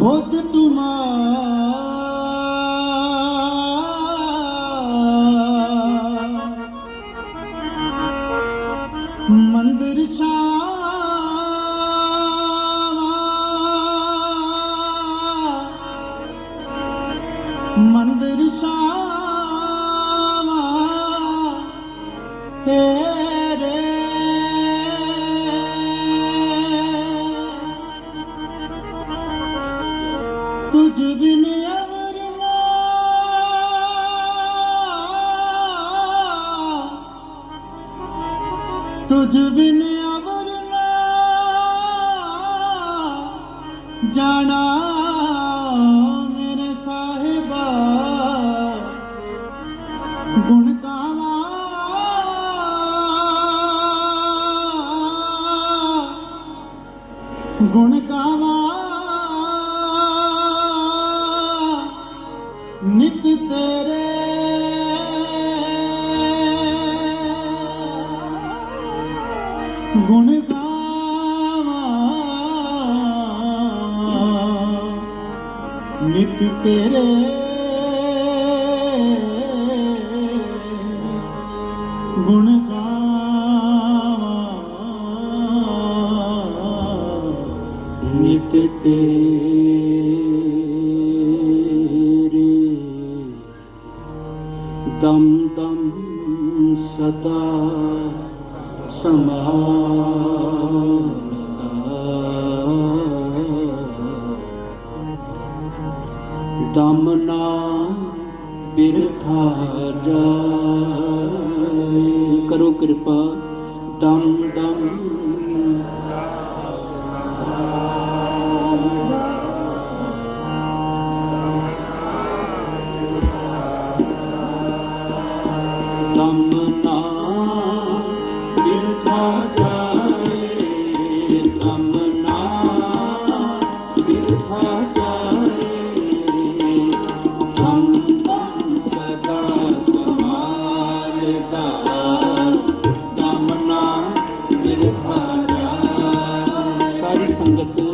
Bhut tu ਤੁਝ ਬਿਨ ਅਵਰਨਾ ਜਾਣਾ ਮੇਰੇ ਸਾਹਿਬਾ। ਗੁਣ ਗਾਵਾਂ। ਗੁਣ ਗਾਵਾਂ। ਨਿਤ ਤੇਰੇ। ਗੁਣ ਗਾਵਾਂ। ਨਿਤ ਤੇਰੇ। ਦਮ ਦਮ ਸਦਾ ਸਮਾ। ਦਮ ਨਾ ਬਿਰਥਾ ਜਾ ਕਰੋ ਕਿਰਪਾ ਦਮ ਦਮ ਅੰਤਮ ਸਦਾ ਸਾਰੀ ਸੰਗਤ